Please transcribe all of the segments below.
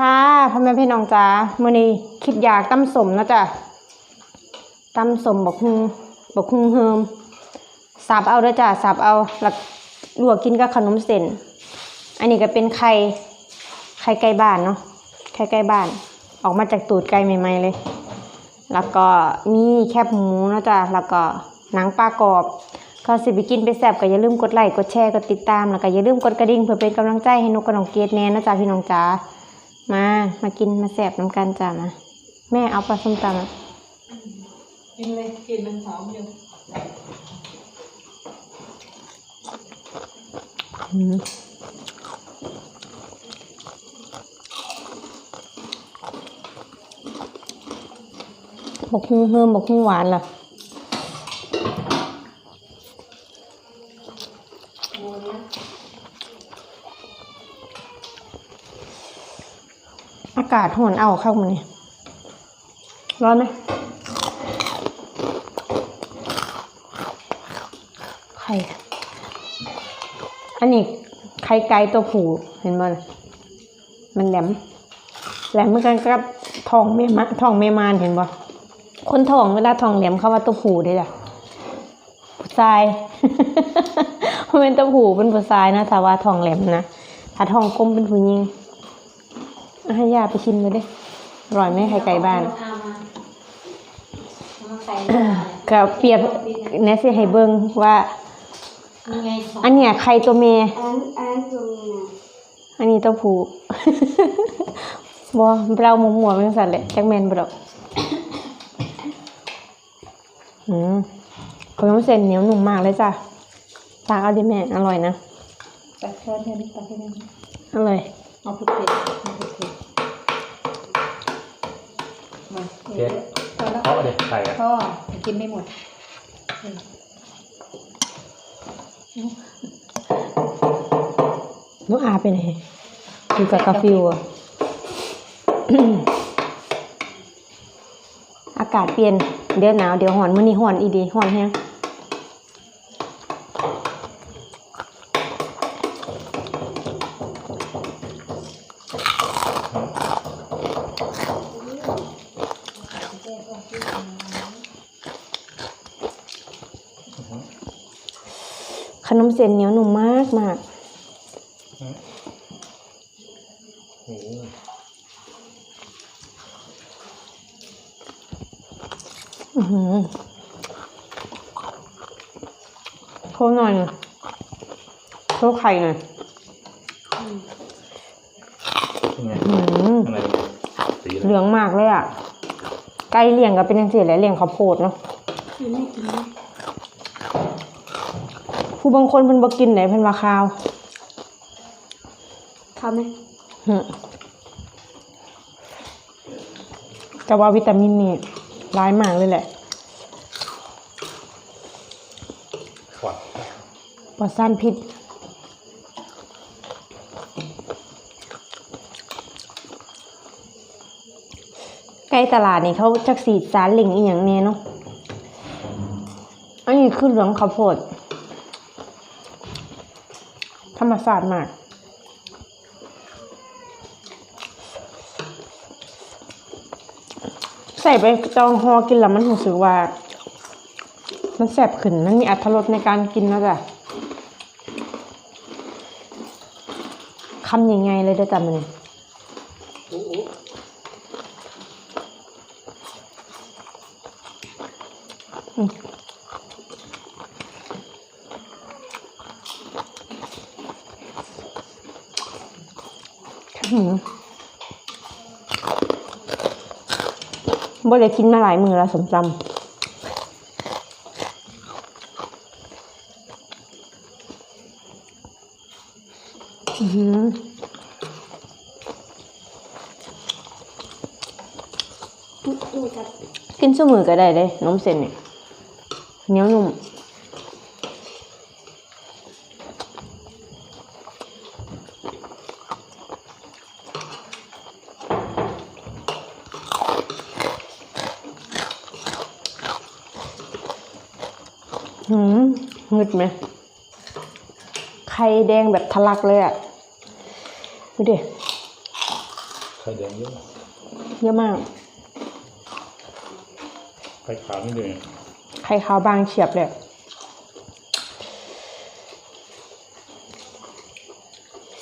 ค่ะพ่อแม่พี่น้องจ้ามื้อนี้คิดอยากตำสมนะจ๊ะตำสมบักฮุงบักฮุงเฮิมสับเอาเด้อจ้ะสับเอาแล้วลวกกินกับขนมเส้น อันนี้ก็เป็นไข่ไข่ไก่บ้านเนาะไข่ไก่บ้าน ออกมาจากตูดไก่ใหม่ๆเลย แล้วก็มีแคบหมูนะจ๊ะแล้วก็หนังปลากรอบก็สิไปกินไปแซบก็อย่าลืมกดไลค์กดแชร์กดติดตามแล้วก็อย่าลืมกดกระดิ่งเพื่อเป็นกำลังใจให้นกกระนองเกดแน่นะจ๊ะพี่น้องจ๋า มา มากินมาแสบน้ำกันจ้ามาแม่เอาปลาส้มตำอะกินเลยกลินมันหอมอยู่อืมบกฮูเฮิมบกฮูหวานล่ะ อากาศห่อนเอาเข้ามาเนี่ร้อนไหมไข่อันนี้ไข่ไก่ตัวผูเห็นบ่ล่ะมันแหลมแหลมเหมือนกันกับทองเมมทองเมมานเห็นบ่คนทองเวลาทองแหลมเขาว่าตัวผูได้จ้ะผู้ชายเป็นตัวผูเป็นผู้ชายนะถ้าว่าทองแหลมนะถ้าทองกลมเป็นผู้หญิง ให้ย่าไปชิมเลยเด้อร่อยไหมไข่ไก่บ้านเอามาเอามาใส่หน้าก็เปรียบแนสิให้เบิ่งว่านี่ไงสองอันเนี้ยไข่ตัวเมอันอันตรงนี้นะอันนี้ตัวผู้บ่เราหมัวๆเป็นสัตว์แหละจักแม่นบ่ดอกอืมขนมเส้นเหนียวหนุ่มมากเลยจ้ะตักเอาดิแม่อร่อยนะตักช้อนเท่านี้ตักให้ได้ไหมอร่อย เอาพริกเผ็ดเอาพริกเผ็ดมาเผ็ดพอแล้วเพราะเด็กไข่อะพ่อกินไม่หมดน้องอาไปไหนอยู่กับกาฟิวอะอากาศเปลี่ยนเดี๋ยวหนาวเดี๋ยวหอนมื้อนี้หอนอีดีหอนแฮง ขนมเส้นเหนียวหนุ่มมากมากโอ้โหอื้อหือโชว์หน่อยหน่อยโชว์ไข่หน่อยยังไงอื้อหือทำไมสีเหลืองมากเลยอะ ไก่เลี้ยงก็เป็นยังไงแหละเลี้ยงข้าวโพดเนาะกินไม่กินนะ ผู้บางคนเพิ่นบ่กินไหนเพิ่นว่าข้าวทำไหมหึแต่ว่าวิตามินนี่ร้ายมากเลยแหละขวัญปลอดสารพิษใกล้ตลาดนี่เขาจักสีดสารเหล่งอีหยังแน่เนาะอันนี้คือเหลืองข้าวโพดธ รรมศาสตร์มากใส่ไปจองฮอกินแล้วมันรู้สึกว่า มันแสบขึ้นมันมีอรรถรสในการกินนะจ๊ะคำยังไงเลยเด้อจ้ะมัน บ่ได้กินมาหลายมือแล้วสมจำอื้อหือดูกับกินสมือก็ได้เลยนมเส้นเนี่ยเหนียวนุ่มหืม งึดไหมไข่แดงแบบทะลักเลยอะดูดิไข่แดงเยอะเยอะมากไข่ขาวนี่เลยไข่ขาวบางเฉียบเลย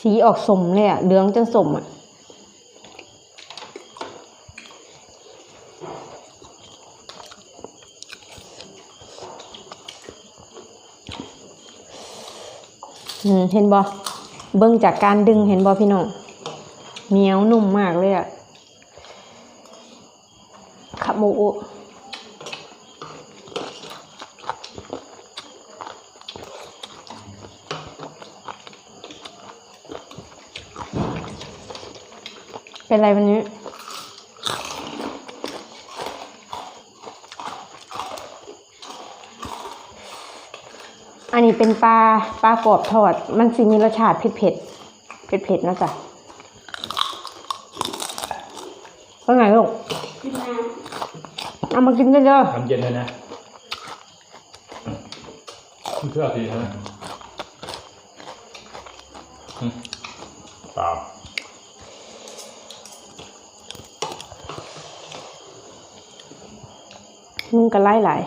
สีออกสมเลยอะเหลืองจนสมอะ เห็นบอเบิ่งจากการดึงเห็นบอพี่น้องเหนียวนุ่มมากเลยอะขับโมโอเป็นไรวันนี้ อันนี้ เป็นปลาปลากรอบทอด มันสิมีรสชาติเผ็ดเผ็ดเผ็ดเผ็ดๆนะจ๊ะว่าไงลูกกินน้เอามากินกันเยอะทำเย็นเลยนะเพื่อทีนะอืมเปล่ามึงก็ไล่หลาย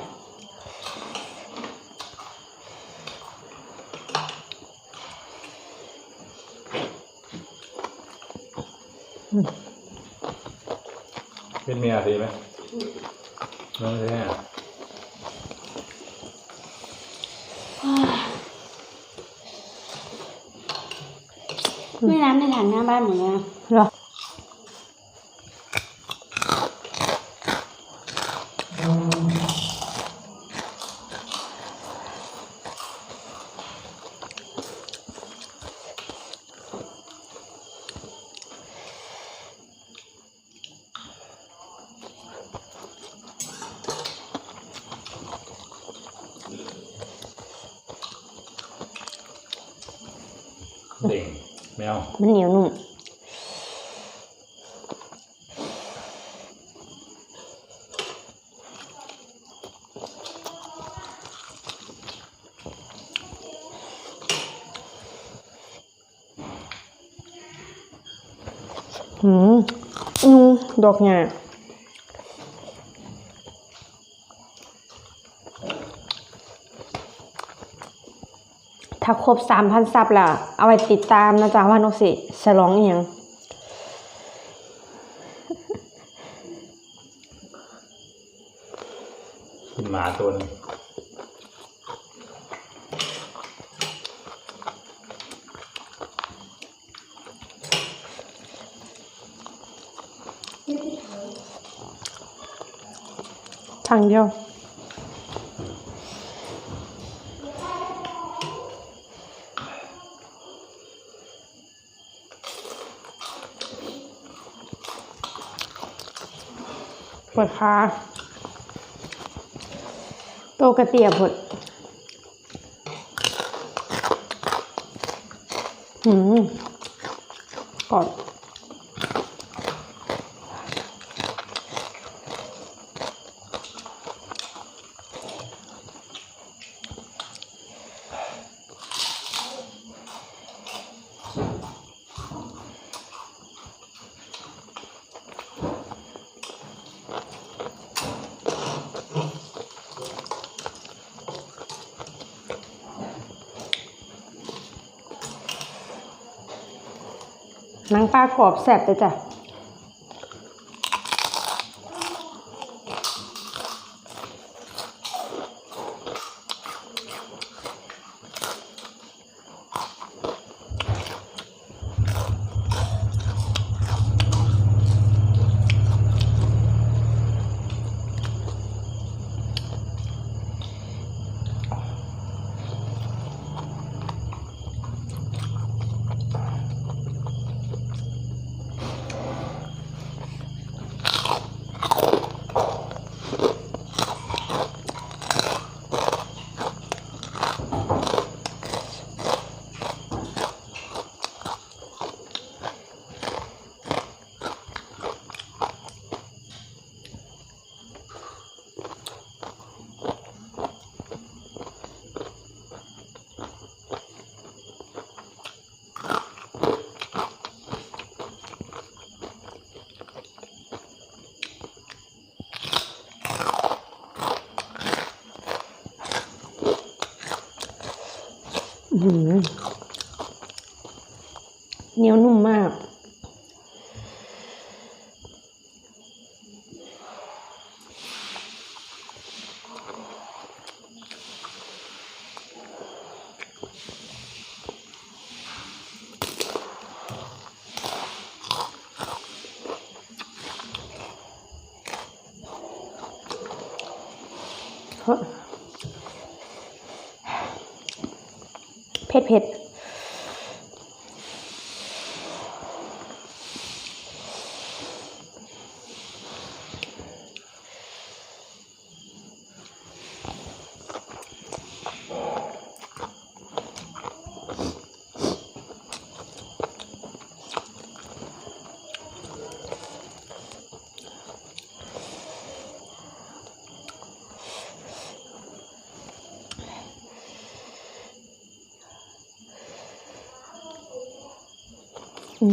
เป็นเมียดีไหมน้องใช่ไหมำไม่น้ำในถังหน้าบ้านหมดเลยนะ เหรอ เด่ง แมวมันเหนียวนุ่มหืมยุงดอกหญ้า ถ้าครบสามพันซับแล้วเอาไว้ติดตามนะจ๊ะว่านกสิฉลองอหย่างกินหมาตัวหนึงทางเดียว ปวดขาโตกระเตียบหมดหืมกอด หนังปลากรอบแสบเลยจ้ะ เหนียวนุ่มมาก เผ็ดเผ็ด อื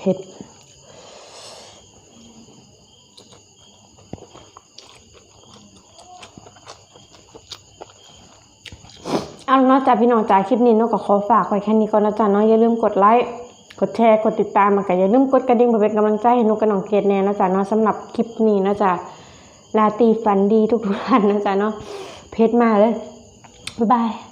เผ็ดเอาเนาะจ้าพี่น้องจ้าคลิปนี้นาะก็ขอฝากไว้แค่นี้ก่อนนะจ๊ะเนาะอย่าลืมกดไลค์กดแชร์กดติดตามมากันอย่าลืมกดกระดิ่งเพื่อเป็นกำลังใจให้นกกับน้องเกดแน่นะจ๊ะเนาะสำหรับคลิปนี้นะจ๊ะลาตีฝันดีทุกท่านนะจ๊ะเนาะเพชรมาเลยบ๊ายบาย